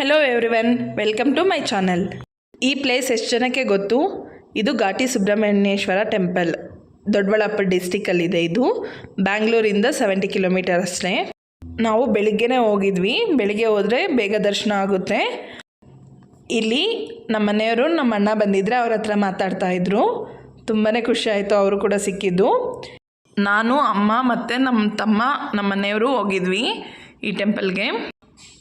Hello everyone welcome to my channel ಈ place ಎಷ್ಟು ಜನಕ್ಕೆ ಗೊತ್ತು? ಇದು ಘಾಟಿ ಸುಬ್ರಹ್ಮಣ್ಯೇಶ್ವರ ಟೆಂಪಲ್ ದೊಡ್ಡಬಳ್ಳಾಪುರ ಡಿಸ್ಟಿಕಲ್ಲಿದೆ ಇದು ಬ್ಯಾಂಗ್ಳೂರಿಂದ ಸೆವೆಂಟಿ ಕಿಲೋಮೀಟರ್ ಅಷ್ಟೇ. ನಾವು ಬೆಳಿಗ್ಗೆನೇ ಹೋಗಿದ್ವಿ. ಬೆಳಿಗ್ಗೆ ಹೋದರೆ ಬೇಗ ದರ್ಶನ ಆಗುತ್ತೆ. ಇಲ್ಲಿ ನಮ್ಮ ಮನೆಯವರು, ನಮ್ಮ ಅಣ್ಣ ಬಂದಿದ್ದರೆ ಅವ್ರ ಹತ್ರ ಮಾತಾಡ್ತಾ ಇದ್ರು. ತುಂಬಾ ಖುಷಿ ಆಯಿತು ಅವರು ಕೂಡ ಸಿಕ್ಕಿದ್ದು. ನಾನು, ಅಮ್ಮ ಮತ್ತು ನಮ್ಮ ತಮ್ಮ, ನಮ್ಮ ಮನೆಯವರು ಹೋಗಿದ್ವಿ ಈ ಟೆಂಪಲ್ಗೆ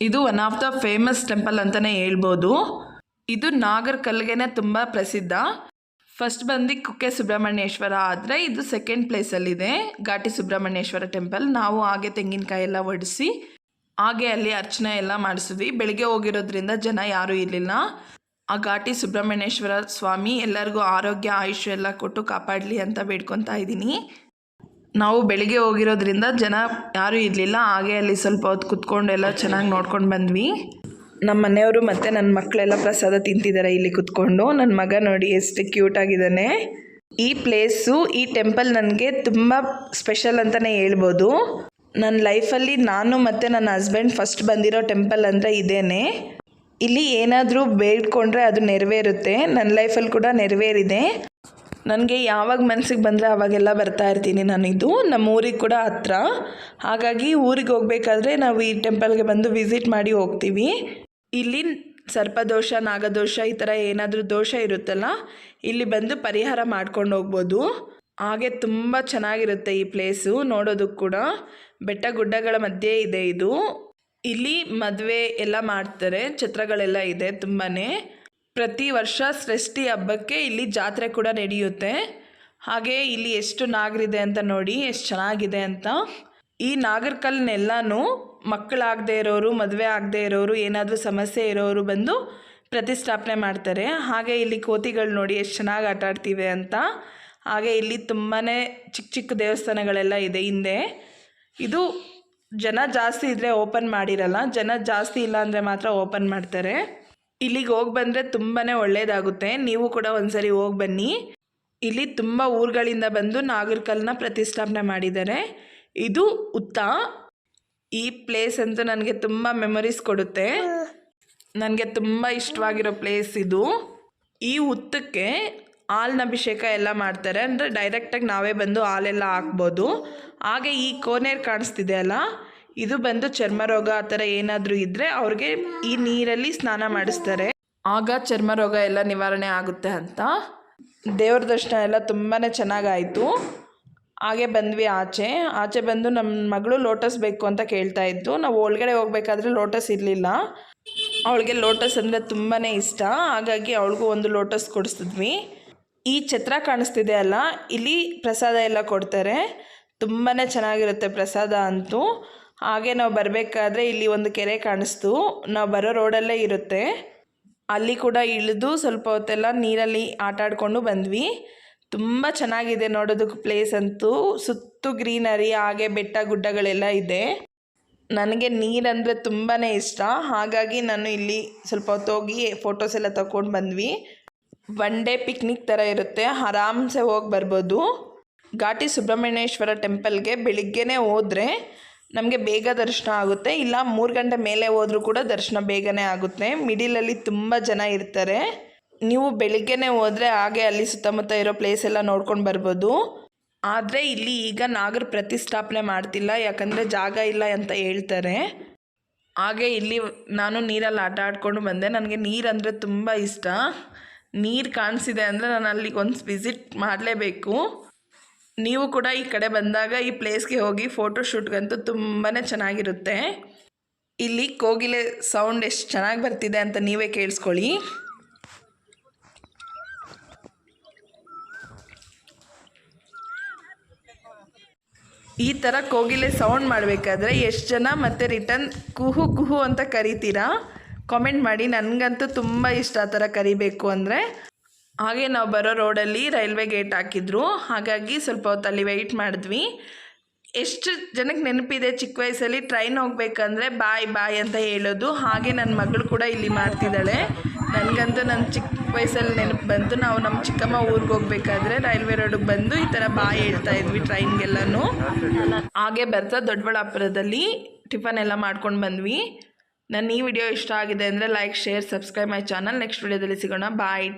ಇದು one of the famous temple ಅಂತಲೇ ಹೇಳ್ಬೋದು. ಇದು ನಾಗರ್ ತುಂಬ ಪ್ರಸಿದ್ಧ. ಫಸ್ಟ್ ಬಂದು ಕುಕ್ಕೆ ಸುಬ್ರಹ್ಮಣ್ಯೇಶ್ವರ ಆದರೆ ಇದು ಸೆಕೆಂಡ್ ಪ್ಲೇಸಲ್ಲಿದೆ ಘಾಟಿ ಸುಬ್ರಹ್ಮಣ್ಯೇಶ್ವರ ಟೆಂಪಲ್ ನಾವು ಹಾಗೆ ತೆಂಗಿನಕಾಯಿ ಎಲ್ಲ ಒಡಿಸಿ, ಹಾಗೆ ಅಲ್ಲಿ ಅರ್ಚನೆ ಎಲ್ಲ ಮಾಡಿಸಿದ್ವಿ. ಬೆಳಿಗ್ಗೆ ಹೋಗಿರೋದ್ರಿಂದ ಜನ ಯಾರೂ ಇರಲಿಲ್ಲ. ಆ ಘಾಟಿ ಸುಬ್ರಹ್ಮಣ್ಯೇಶ್ವರ ಸ್ವಾಮಿ ಎಲ್ಲರಿಗೂ ಆರೋಗ್ಯ ಆಯುಷ್ಯ ಎಲ್ಲ ಕೊಟ್ಟು ಕಾಪಾಡಲಿ ಅಂತ ಬೇಡ್ಕೊತಾ ಇದ್ದೀನಿ. ನಾವು ಬೆಳಿಗ್ಗೆ ಹೋಗಿರೋದ್ರಿಂದ ಜನ ಯಾರೂ ಇರಲಿಲ್ಲ. ಹಾಗೆ ಅಲ್ಲಿ ಸ್ವಲ್ಪ ಹೊತ್ತು ಕುತ್ಕೊಂಡು ಎಲ್ಲ ಚೆನ್ನಾಗಿ ನೋಡ್ಕೊಂಡು ಬಂದ್ವಿ. ನಮ್ಮ ಮನೆಯವರು ಮತ್ತು ನನ್ನ ಮಕ್ಕಳೆಲ್ಲ ಪ್ರಸಾದ ತಿಂತಿದ್ದಾರೆ ಇಲ್ಲಿ ಕುತ್ಕೊಂಡು. ನನ್ನ ಮಗ ನೋಡಿ ಎಷ್ಟು ಕ್ಯೂಟ್ ಆಗಿದ್ದಾನೆ. ಈ ಪ್ಲೇಸು ಈ ಟೆಂಪಲ್ ನನಗೆ ತುಂಬ ಸ್ಪೆಷಲ್ ಅಂತಲೇ ಹೇಳ್ಬೋದು. ನನ್ನ ಲೈಫಲ್ಲಿ ನಾನು ಮತ್ತು ನನ್ನ ಹಸ್ಬೆಂಡ್ ಫಸ್ಟ್ ಬಂದಿರೋ ಟೆಂಪಲ್ ಅಂದರೆ ಇದೇನೆ. ಇಲ್ಲಿ ಏನಾದರೂ ಬೇಡ್ಕೊಂಡ್ರೆ ಅದು ನೆರವೇರುತ್ತೆ. ನನ್ನ ಲೈಫಲ್ಲಿ ಕೂಡ ನೆರವೇರಿದೆ. ನನಗೆ ಯಾವಾಗ ಮನಸ್ಸಿಗೆ ಬಂದರೆ ಆವಾಗೆಲ್ಲ ಬರ್ತಾ ಇರ್ತೀನಿ ನಾನು ಇದು. ನಮ್ಮ ಊರಿಗೆ ಕೂಡ ಹತ್ರ. ಹಾಗಾಗಿ ಊರಿಗೆ ಹೋಗಬೇಕಾದ್ರೆ ನಾವು ಈ ಟೆಂಪಲ್ಗೆ ಬಂದು ವಿಸಿಟ್ ಮಾಡಿ ಹೋಗ್ತೀವಿ. ಇಲ್ಲಿ ಸರ್ಪದೋಷ ನಾಗದೋಷ ಈ ಥರ ಏನಾದರೂ ದೋಷ ಇರುತ್ತಲ್ಲ, ಇಲ್ಲಿ ಬಂದು ಪರಿಹಾರ ಮಾಡ್ಕೊಂಡು ಹೋಗ್ಬೋದು. ಹಾಗೆ ತುಂಬ ಚೆನ್ನಾಗಿರುತ್ತೆ ಈ ಪ್ಲೇಸು ನೋಡೋದಕ್ಕೆ ಕೂಡ. ಬೆಟ್ಟ ಗುಡ್ಡಗಳ ಮಧ್ಯೆ ಇದೆ ಇದು. ಇಲ್ಲಿ ಮದುವೆ ಎಲ್ಲ ಮಾಡ್ತಾರೆ, ಛತ್ರಗಳೆಲ್ಲ ಇದೆ ತುಂಬಾ ಪ್ರತಿ ವರ್ಷ ಸೃಷ್ಟಿ ಹಬ್ಬಕ್ಕೆ ಇಲ್ಲಿ ಜಾತ್ರೆ ಕೂಡ ನಡೆಯುತ್ತೆ. ಹಾಗೆ ಇಲ್ಲಿ ಎಷ್ಟು ನಾಗರಿದೆ ಅಂತ ನೋಡಿ, ಎಷ್ಟು ಚೆನ್ನಾಗಿದೆ ಅಂತ. ಈ ನಾಗರ್ಕಲ್ನೆಲ್ಲನೂ ಮಕ್ಕಳಾಗದೇ ಇರೋರು, ಮದುವೆ ಆಗದೆ ಇರೋರು, ಏನಾದರೂ ಸಮಸ್ಯೆ ಇರೋರು ಬಂದು ಪ್ರತಿಷ್ಠಾಪನೆ ಮಾಡ್ತಾರೆ. ಹಾಗೆ ಇಲ್ಲಿ ಕೋತಿಗಳು ನೋಡಿ ಎಷ್ಟು ಚೆನ್ನಾಗಿ ಆಟ ಆಡ್ತೀವಿ ಅಂತ. ಹಾಗೆ ಇಲ್ಲಿ ತುಂಬಾ ಚಿಕ್ಕ ಚಿಕ್ಕ ದೇವಸ್ಥಾನಗಳೆಲ್ಲ ಇದೆ ಹಿಂದೆ. ಇದು ಜನ ಜಾಸ್ತಿ ಇದ್ದರೆ ಓಪನ್ ಮಾಡಿರಲ್ಲ, ಜನ ಜಾಸ್ತಿ ಇಲ್ಲ ಅಂದರೆ ಮಾತ್ರ ಓಪನ್ ಮಾಡ್ತಾರೆ. ಇಲ್ಲಿಗೆ ಹೋಗಿ ಬಂದರೆ ತುಂಬಾ ಒಳ್ಳೆಯದಾಗುತ್ತೆ ನೀವು ಕೂಡ ಒಂದ್ಸರಿ ಹೋಗಿ ಬನ್ನಿ. ಇಲ್ಲಿ ತುಂಬ ಊರುಗಳಿಂದ ಬಂದು ನಾಗರ್ಕಲ್ನ ಪ್ರತಿಷ್ಠಾಪನೆ ಮಾಡಿದ್ದಾರೆ. ಇದು ಉತ್ತ. ಈ ಪ್ಲೇಸ್ ಅಂತೂ ನನಗೆ ತುಂಬ ಮೆಮೊರೀಸ್ ಕೊಡುತ್ತೆ. ನನಗೆ ತುಂಬ ಇಷ್ಟವಾಗಿರೋ ಪ್ಲೇಸ್ ಇದು. ಈ ಉತ್ತಕ್ಕೆ ಹಾಲಿನ ಅಭಿಷೇಕ ಎಲ್ಲ ಮಾಡ್ತಾರೆ. ಅಂದರೆ ಡೈರೆಕ್ಟಾಗಿ ನಾವೇ ಬಂದು ಹಾಲೆಲ್ಲ ಹಾಕ್ಬೋದು. ಹಾಗೆ ಈ ಕೋನೇರು ಕಾಣಿಸ್ತಿದೆ ಅಲ್ಲ? ಇದು ಬಂದು ಚರ್ಮ ರೋಗ ಆ ಥರ ಏನಾದರೂ ಇದ್ದರೆ ಅವ್ರಿಗೆ ಈ ನೀರಲ್ಲಿ ಸ್ನಾನ ಮಾಡಿಸ್ತಾರೆ. ಆಗ ಚರ್ಮ ರೋಗ ಎಲ್ಲ ನಿವಾರಣೆ ಆಗುತ್ತೆ ಅಂತ. ದೇವ್ರ ದರ್ಶನ ಎಲ್ಲ ತುಂಬಾ ಚೆನ್ನಾಗಾಯಿತು. ಹಾಗೆ ಬಂದ್ವಿ ಆಚೆ. ಆಚೆ ಬಂದು ನಮ್ಮ ಮಗಳು ಲೋಟಸ್ ಬೇಕು ಅಂತ ಕೇಳ್ತಾ ಇದ್ದು ನಾವು ಒಳಗಡೆ ಹೋಗ್ಬೇಕಾದ್ರೆ ಲೋಟಸ್ ಇರಲಿಲ್ಲ. ಅವಳಿಗೆ ಲೋಟಸ್ ಅಂದರೆ ತುಂಬಾ ಇಷ್ಟ. ಹಾಗಾಗಿ ಅವಳಿಗೂ ಒಂದು ಲೋಟಸ್ ಕೊಡಿಸಿದ್ವಿ. ಈ ಛತ್ರ ಕಾಣಿಸ್ತಿದೆ ಅಲ್ಲ ಇಲ್ಲಿ ಪ್ರಸಾದ ಎಲ್ಲ ಕೊಡ್ತಾರೆ. ತುಂಬಾ ಚೆನ್ನಾಗಿರುತ್ತೆ ಪ್ರಸಾದ ಅಂತೂ. ಹಾಗೆ ನಾವು ಬರಬೇಕಾದ್ರೆ ಇಲ್ಲಿ ಒಂದು ಕೆರೆ ಕಾಣಿಸ್ತು. ನಾವು ಬರೋ ರೋಡಲ್ಲೇ ಇರುತ್ತೆ. ಅಲ್ಲಿ ಕೂಡ ಇಳಿದು ಸ್ವಲ್ಪ ಹೊತ್ತೆಲ್ಲ ನೀರಲ್ಲಿ ಆಟ ಆಡಿಕೊಂಡು ಬಂದ್ವಿ. ತುಂಬ ಚೆನ್ನಾಗಿದೆ ನೋಡೋದಕ್ಕೆ ಪ್ಲೇಸ್ ಅಂತೂ. ಸುತ್ತು ಗ್ರೀನರಿ, ಹಾಗೆ ಬೆಟ್ಟ ಗುಡ್ಡಗಳೆಲ್ಲ ಇದೆ. ನನಗೆ ನೀರಂದರೆ ತುಂಬಾ ಇಷ್ಟ. ಹಾಗಾಗಿ ನಾನು ಇಲ್ಲಿ ಸ್ವಲ್ಪ ಹೊತ್ತು ಹೋಗಿ ಫೋಟೋಸ್ ಎಲ್ಲ ತಗೊಂಡು ಬಂದ್ವಿ. ಒನ್ ಡೇ ಪಿಕ್ನಿಕ್ ಥರ ಇರುತ್ತೆ. ಆರಾಮ್ಸೆ ಹೋಗಿ ಬರ್ಬೋದು. ಘಾಟಿ ಸುಬ್ರಹ್ಮಣ್ಯೇಶ್ವರ ಟೆಂಪಲ್ಗೆ ಬೆಳಿಗ್ಗೆನೇ ಹೋದರೆ ನಮಗೆ ಬೇಗ ದರ್ಶನ ಆಗುತ್ತೆ. ಇಲ್ಲ ಮೂರು ಗಂಟೆ ಮೇಲೆ ಹೋದರೂ ಕೂಡ ದರ್ಶನ ಬೇಗನೆ ಆಗುತ್ತೆ. ಮಿಡಿಲಲ್ಲಿ ತುಂಬ ಜನ ಇರ್ತಾರೆ. ನೀವು ಬೆಳಿಗ್ಗೆನೇ ಹೋದರೆ ಹಾಗೆ ಅಲ್ಲಿ ಸುತ್ತಮುತ್ತ ಇರೋ ಪ್ಲೇಸ್ ಎಲ್ಲ ನೋಡ್ಕೊಂಡು ಬರ್ಬೋದು. ಆದರೆ ಇಲ್ಲಿ ಈಗ ನಾಗರ ಪ್ರತಿಷ್ಠಾಪನೆ ಮಾಡ್ತಿಲ್ಲ, ಯಾಕಂದರೆ ಜಾಗ ಇಲ್ಲ ಅಂತ ಹೇಳ್ತಾರೆ. ಹಾಗೆ ಇಲ್ಲಿ ನಾನು ನೀರಲ್ಲಿ ಆಟ ಆಡ್ಕೊಂಡು ಬಂದೆ. ನನಗೆ ನೀರಂದರೆ ತುಂಬ ಇಷ್ಟ. ನೀರು ಕಾಣಿಸಿದೆ ಅಂದರೆ ನಾನು ಅಲ್ಲಿಗೆ ಒಂದು ವಿಸಿಟ್ ಮಾಡಲೇಬೇಕು. ನೀವು ಕೂಡ ಈ ಕಡೆ ಬಂದಾಗ ಈ ಪ್ಲೇಸ್ಗೆ ಹೋಗಿ ಫೋಟೋ ಶೂಟ್ಗಂತೂ ತುಂಬಾ ಚೆನ್ನಾಗಿರುತ್ತೆ. ಇಲ್ಲಿ ಕೋಗಿಲೆ ಸೌಂಡ್ ಎಷ್ಟು ಚೆನ್ನಾಗಿ ಬರ್ತಿದೆ ಅಂತ ನೀವೇ ಕೇಳಿಸ್ಕೊಳ್ಳಿ. ಈ ಥರ ಕೋಗಿಲೆ ಸೌಂಡ್ ಮಾಡಬೇಕಾದ್ರೆ ಎಷ್ಟು ಜನ ಮತ್ತೆ ರಿಟರ್ನ್ ಕುಹು ಕುಹು ಅಂತ ಕರಿತೀರಾ? ಕಾಮೆಂಟ್ ಮಾಡಿ. ನನಗಂತೂ ತುಂಬ ಇಷ್ಟ ಆ ಥರ ಕರಿಬೇಕು ಅಂದರೆ. ಹಾಗೆ ನಾವು ಬರೋ ರೋಡಲ್ಲಿ ರೈಲ್ವೆ ಗೇಟ್ ಹಾಕಿದ್ರು. ಹಾಗಾಗಿ ಸ್ವಲ್ಪ ಹೊತ್ತಲ್ಲಿ ವೆಯ್ಟ್ ಮಾಡಿದ್ವಿ. ಎಷ್ಟು ಜನಕ್ಕೆ ನೆನಪಿದೆ ಚಿಕ್ಕ ವಯಸ್ಸಲ್ಲಿ, ಟ್ರೈನ್ ಹೋಗ್ಬೇಕಂದ್ರೆ ಬಾಯ್ ಬಾಯ್ ಅಂತ ಹೇಳೋದು. ಹಾಗೆ ನನ್ನ ಮಗಳು ಕೂಡ ಇಲ್ಲಿ ಮಾಡ್ತಿದ್ದಾಳೆ. ನನಗಂತೂ ನನ್ನ ಚಿಕ್ಕ ವಯಸ್ಸಲ್ಲಿ ನೆನಪು ಬಂತು. ನಾವು ನಮ್ಮ ಚಿಕ್ಕಮ್ಮ ಊರಿಗೆ ಹೋಗ್ಬೇಕಾದ್ರೆ ರೈಲ್ವೆ ರೋಡಿಗೆ ಬಂದು ಈ ಥರ ಬಾಯ್ ಹೇಳ್ತಾ ಇದ್ವಿ ಟ್ರೈನ್ಗೆಲ್ಲನೂ. ಹಾಗೆ ಬರ್ತಾ ದೊಡ್ಡಬಳ್ಳಾಪುರದಲ್ಲಿ ಟಿಫನ್ ಎಲ್ಲ ಮಾಡ್ಕೊಂಡು ಬಂದ್ವಿ. ನನ್ನ ಈ ವಿಡಿಯೋ ಇಷ್ಟ ಆಗಿದೆ ಅಂದರೆ like, share, subscribe my channel. Next ವಿಡಿಯೋದಲ್ಲಿ ಸಿಗೋಣ. ಬಾಯ್.